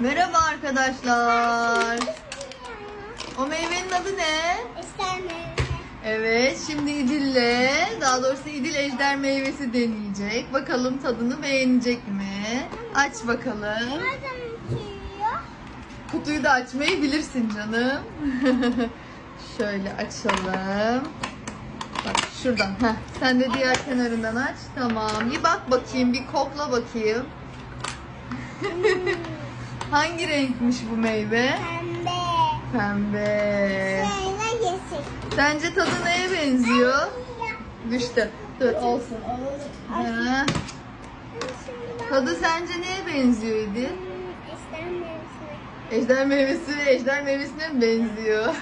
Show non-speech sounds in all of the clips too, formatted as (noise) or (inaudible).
Merhaba arkadaşlar. O meyvenin adı ne? İstemiyorum. Evet, şimdi İdil'le, daha doğrusu İdil ejder meyvesi deneyecek. Bakalım tadını beğenecek mi? Aç bakalım. Kutuyu da açmayı bilirsin canım. (laughs) Şöyle açalım. Bak şuradan. Heh. Sen de diğer kenarından aç. Tamam. Bir bak bakayım, bir kokla bakayım. (laughs) Hangi renkmiş bu meyve? Pembe. Pembe. Şöyle yeşil. Sence tadı neye benziyor? Düştü. Dur olsun. Ha. Tadı sence neye benziyor İdil? Ejder meyvesi ejder meyvesine mi benziyor?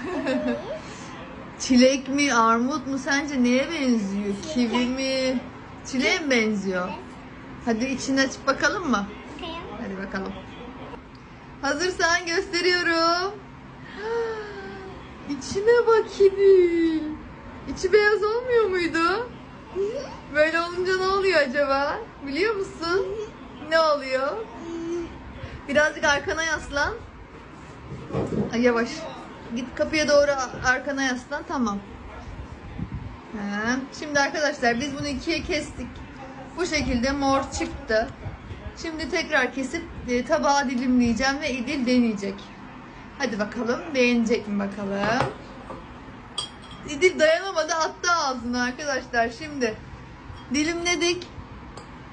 (laughs) Çilek mi, armut mu sence neye benziyor? Kivi mi? Çileğe mi benziyor? Hadi içini açıp bakalım mı? Hadi bakalım. Hazırsan gösteriyorum. (gasps) İçine bak İdil. İçi beyaz olmuyor muydu? (laughs) Böyle olunca ne oluyor acaba? Biliyor musun? (laughs) Ne oluyor? (laughs) Birazcık arkana yaslan. Ay, yavaş. Git kapıya doğru arkana yaslan. Tamam. Şimdi arkadaşlar biz bunu ikiye kestik. Bu şekilde mor çıktı. Şimdi tekrar kesip e, tabağa dilimleyeceğim ve İdil deneyecek. Hadi bakalım beğenecek mi bakalım. İdil dayanamadı attı ağzına arkadaşlar. Şimdi dilimledik.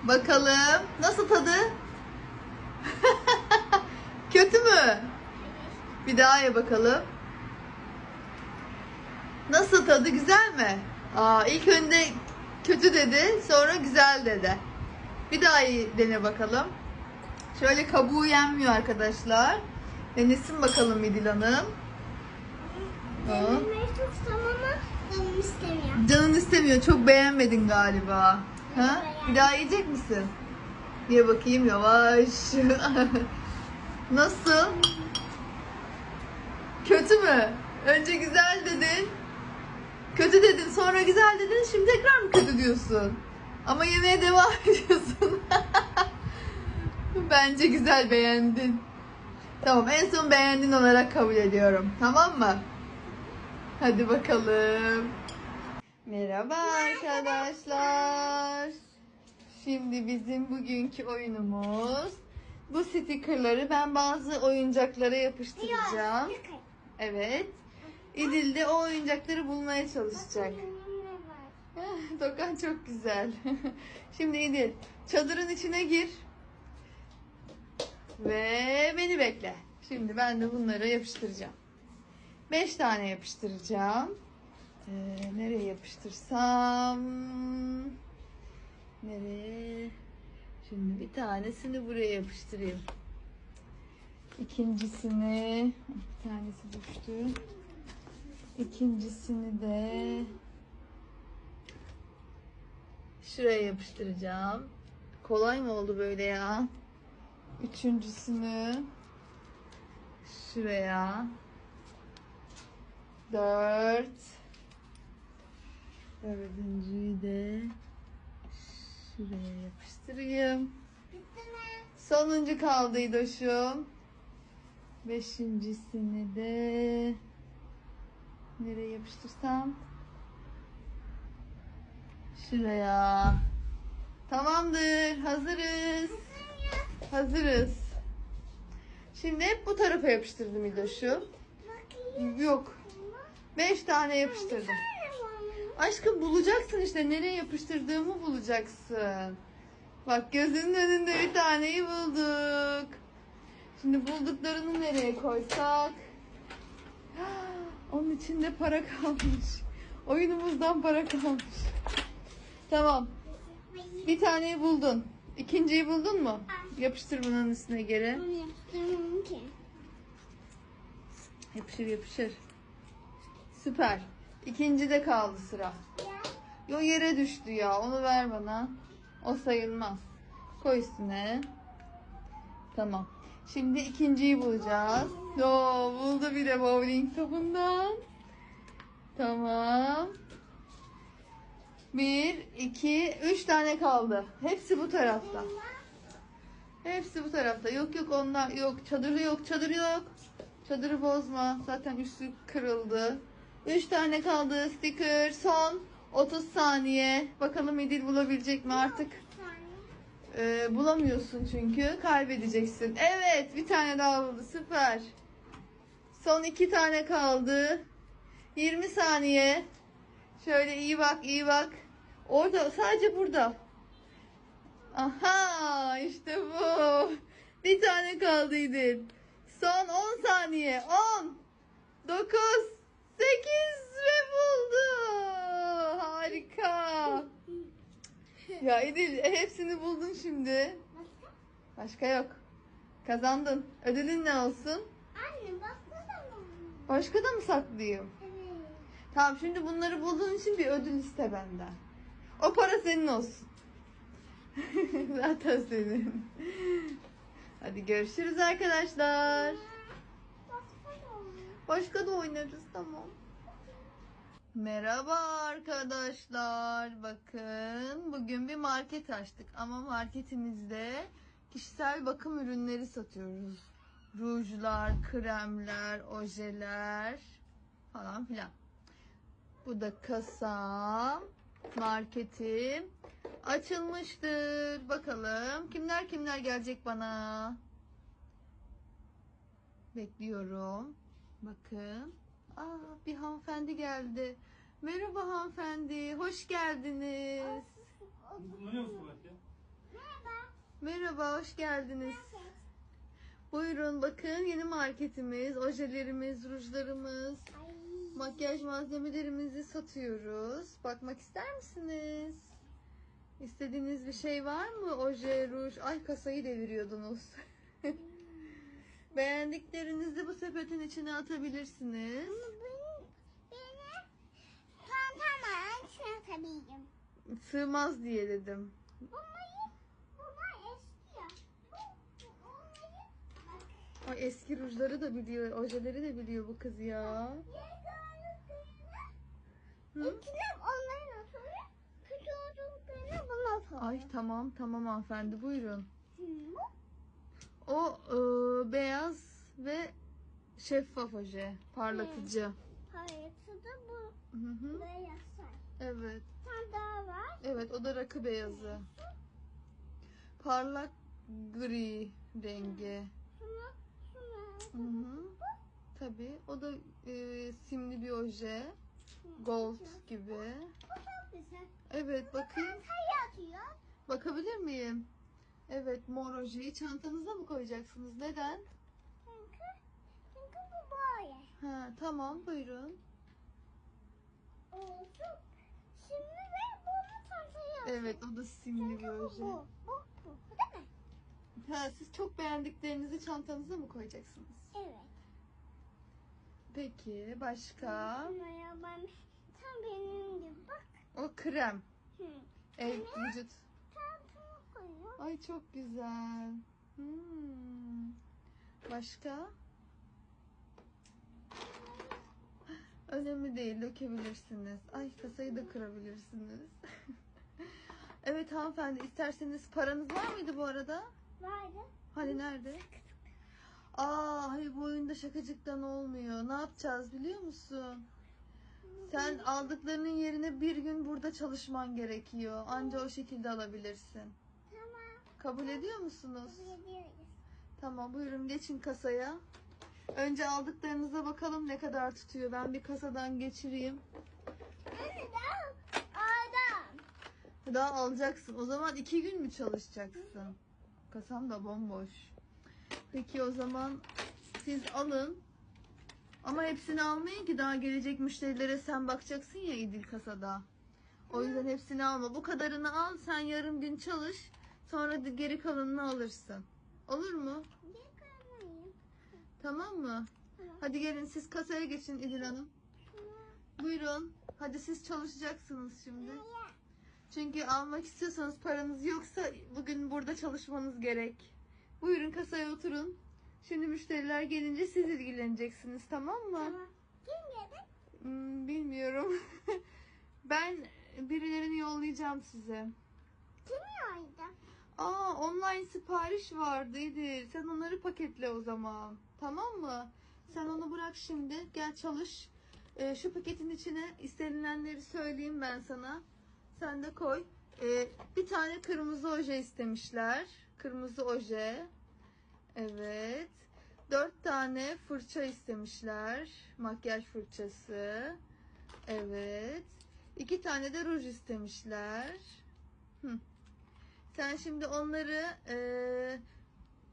Bakalım nasıl tadı? (laughs) Kötü mü? Bir daha ye bakalım. Nasıl tadı güzel mi? Aa, ilk önde kötü dedi, sonra güzel dedi. Bir daha iyi dene bakalım. Şöyle kabuğu yenmiyor arkadaşlar. Denesin bakalım İdil Hanım. Denemeyi çok tamam ama canım istemiyor. Canın istemiyor, çok beğenmedin galiba. Ha? Bir daha yiyecek misin? Ye bakayım yavaş. (laughs) Nasıl? Kötü mü? Önce güzel dedin. Kötü dedin, sonra güzel dedin. Şimdi tekrar mı kötü diyorsun? Ama yemeye devam (laughs) ediyorsun. Bence güzel beğendin. Tamam, en son beğendin olarak kabul ediyorum. Tamam mı? Hadi bakalım. Merhaba arkadaşlar. Şimdi bizim bugünkü oyunumuz bu stikerleri ben bazı oyuncaklara yapıştıracağım. Evet. İdil de o oyuncakları bulmaya çalışacak. (laughs) Dokan çok güzel. (laughs) Şimdi İdil çadırın içine gir. Ve beni bekle. Şimdi ben de bunları yapıştıracağım. 5 tane yapıştıracağım. Ee, nereye yapıştırsam? Nereye? Şimdi bir tanesini buraya yapıştırayım. İkincisini bir tanesi düştü. İkincisini de şuraya yapıştıracağım. Kolay mı oldu böyle ya? Üçüncüsünü şuraya. Dört. Dördüncüyü de şuraya yapıştırayım. Sonuncu kaldı İdoş'um. Beşincisini de nereye yapıştırsam? Şuraya. Tamamdır. Hazırız. Hazırız. Şimdi hep bu tarafa yapıştırdım İdoş'um. Yok. Beş tane yapıştırdım. Aşkım bulacaksın işte. Nereye yapıştırdığımı bulacaksın. Bak gözünün önünde bir taneyi bulduk. Şimdi bulduklarını nereye koysak? (gasps) Onun içinde para kalmış. Oyunumuzdan para kalmış. Tamam. Bir taneyi buldun. İkinciyi buldun mu? Yapıştır bunun üstüne geri. Yaptırmam ki. Yapışır yapışır. Süper. İkinci de kaldı sıra. Yo yere düştü ya. Onu ver bana. O sayılmaz. Koy üstüne. Tamam. Şimdi ikinciyi bulacağız. Yo buldu bir de bowling topundan. Tamam. Bir, iki, üç tane kaldı. Hepsi bu tarafta. Hepsi bu tarafta. Yok yok onlar yok. Çadırı yok. Çadırı yok. Çadırı bozma. Zaten üstü kırıldı. 3 tane kaldı sticker. Son 30 saniye. Bakalım İdil bulabilecek mi artık? Ee, bulamıyorsun çünkü. Kaybedeceksin. Evet bir tane daha buldu. Süper. Son iki tane kaldı. 20 saniye. Şöyle iyi bak iyi bak. Orada sadece burada. Aha işte bu. Bir tane kaldı İdil. Son 10 saniye. 10 9 8 ve buldu. Harika. Ya İdil hepsini buldun şimdi. Başka? Başka yok. Kazandın. Ödülün ne olsun? Anne baksana mı? Başka da mı saklayayım? Evet. Tamam şimdi bunları bulduğun için bir ödül iste benden. O para senin olsun. (laughs) Zaten senin. Hadi görüşürüz arkadaşlar. Başka da oynarız tamam. Merhaba arkadaşlar. Bakın bugün bir market açtık ama marketimizde kişisel bakım ürünleri satıyoruz. Rujlar, kremler, ojeler falan filan. Bu da kasam. Marketim açılmıştır. Bakalım kimler kimler gelecek bana. Bekliyorum. Bakın. Aa, bir hanımefendi geldi. Merhaba hanımefendi. Hoş geldiniz. Merhaba. Merhaba, hoş geldiniz. Buyurun bakın yeni marketimiz, ojelerimiz, rujlarımız, Ay. Makyaj malzemelerimizi satıyoruz. Bakmak ister misiniz? İstediğiniz bir şey var mı? Oje, ruj. Ay kasayı deviriyordunuz. (laughs) Beğendiklerinizi bu sepetin içine atabilirsiniz. Ama benim, benim çantamın içine atabilirim. Sığmaz diye dedim. Bunları, bunlar eski onları. Ay eski rujları da biliyor, ojeleri de biliyor bu kız ya. İçine onların atıyor. Kötü olduklarını buna atıyor. Ay tamam tamam hanımefendi buyurun. Şimdi bu O e, beyaz ve şeffaf oje, parlatıcı. hayatı da bu Hı hı. beyaz. Evet. Tane daha var. Evet o da rakı beyazı. Parlak gri rengi. Şunu, şunu. Hı hı. Tabii o da e, simli bir oje. Gold gibi. Evet bakayım. Bakabilir miyim? Evet mor ojeyi çantanıza mı koyacaksınız? Neden? Çünkü, çünkü bu böyle. Ha tamam buyurun. Şimdi de bunu çantaya. Evet o da simli bir oje. Ha siz çok beğendiklerinizi çantanıza mı koyacaksınız? Evet. Peki başka? Ben tam benim gibi bak. O krem. Hı. El vücut. Çantama koyuyor. Ay çok güzel. Hmm. Başka? Önemli değil dökebilirsiniz. Ay kasayı da kırabilirsiniz. (laughs) evet hanımefendi isterseniz paranız var mıydı bu arada? Vardı. Hani nerede? Aa hayır bu oyunda şakacıktan olmuyor. Ne yapacağız biliyor musun? Sen aldıklarının yerine bir gün burada çalışman gerekiyor. Anca o şekilde alabilirsin. Tamam. Kabul ediyor musunuz? Biliyoruz. Tamam buyurun geçin kasaya. Önce aldıklarınıza bakalım ne kadar tutuyor. Ben bir kasadan geçireyim. Adam. Daha alacaksın. O zaman iki gün mü çalışacaksın? Kasam da bomboş. Peki o zaman siz alın. Ama hepsini almayın ki daha gelecek müşterilere sen bakacaksın ya İdil kasada. O yüzden hepsini alma. Bu kadarını al sen yarım gün çalış. Sonra da geri kalanını alırsın. Olur mu? Tamam mı? Hadi gelin siz kasaya geçin İdil Hanım. Buyurun. Hadi siz çalışacaksınız şimdi. Çünkü almak istiyorsanız paranız yoksa bugün burada çalışmanız gerek. Buyurun kasaya oturun. Şimdi müşteriler gelince siz ilgileneceksiniz tamam mı? Tamam. Kim yedi? Hmm, bilmiyorum. (laughs) ben birilerini yollayacağım size. Kim yaydı? Aa online sipariş vardı İdil. Sen onları paketle o zaman. Tamam mı? Sen onu bırak şimdi. Gel çalış. Ee, şu paketin içine istenilenleri söyleyeyim ben sana. Sen de koy. Ee, bir tane kırmızı oje istemişler. Kırmızı oje. Evet. Dört tane fırça istemişler. Makyaj fırçası. Evet. İki tane de ruj istemişler. Hı. Sen şimdi onları eee,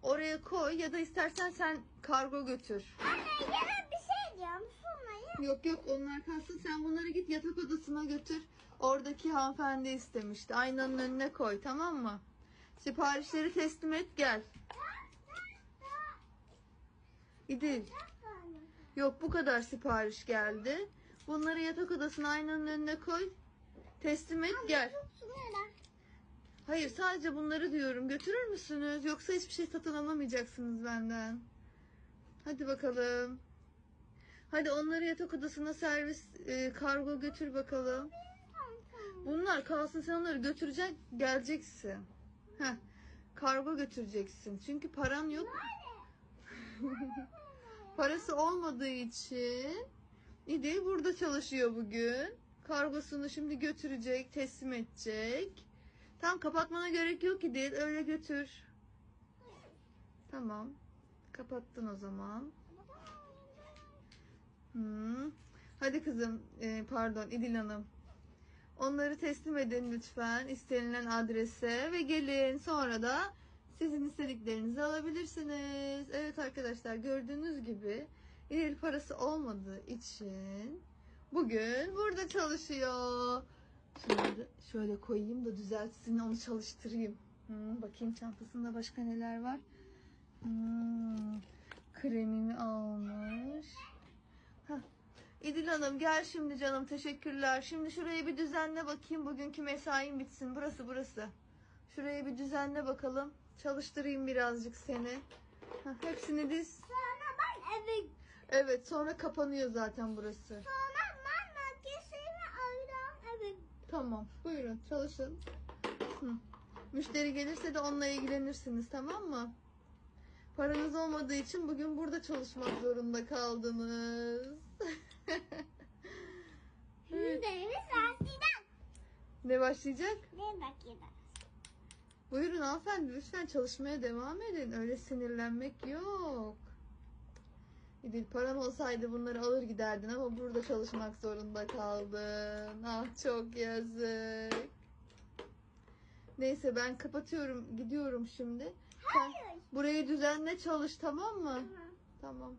oraya koy ya da istersen sen kargo götür. Anne yine bir şey diyorum. Sonra Yok yok onlar kalsın. Sen bunları git yatak odasına götür. Oradaki hanımefendi istemişti. Aynanın önüne koy tamam mı? Siparişleri teslim et gel. İdil. Yok bu kadar sipariş geldi. Bunları yatak odasına aynanın önüne koy. Teslim et gel. Hayır sadece bunları diyorum. Götürür müsünüz? Yoksa hiçbir şey satın alamayacaksınız benden. Hadi bakalım. Hadi onları yatak odasına servis e, kargo götür bakalım. Bunlar kalsın sen onları götürecek geleceksin. Heh, kargo götüreceksin. Çünkü paran yok. (laughs) Parası olmadığı için İdil burada çalışıyor bugün. Kargosunu şimdi götürecek, teslim edecek. Tamam kapatmana gerek yok İdil. Öyle götür. Tamam. Kapattın o zaman. Hmm. Hadi kızım, e, pardon İdil Hanım. Onları teslim edin lütfen istenilen adrese ve gelin. Sonra da sizin istediklerinizi alabilirsiniz. Evet arkadaşlar gördüğünüz gibi İdil parası olmadığı için bugün burada çalışıyor. Şimdi şöyle koyayım da düzeltsin onu çalıştırayım. Hmm, bakayım çantasında başka neler var. Hmm, kremimi almış. İdil Hanım gel şimdi canım teşekkürler. Şimdi şurayı bir düzenle bakayım bugünkü mesain bitsin. Burası burası. Şurayı bir düzenle bakalım. Çalıştırayım birazcık seni. Hah, hepsini diz. Sonra ben eve Evet sonra kapanıyor zaten burası. sonra ben makyajımı alacağım eve. Tamam buyurun çalışın. Hı. Müşteri gelirse de onunla ilgilenirsiniz tamam mı? Paranız olmadığı için bugün burada çalışmak zorunda kaldınız. (laughs) Evet. Lastikten. Ne başlayacak? Ne bakayım. Buyurun hanımefendi lütfen çalışmaya devam edin. Öyle sinirlenmek yok. İdil paran olsaydı bunları alır giderdin ama burada çalışmak zorunda kaldın. Ah çok yazık. Neyse ben kapatıyorum gidiyorum şimdi. Sen Hayır. burayı düzenle çalış tamam mı? Tamam. Tamam.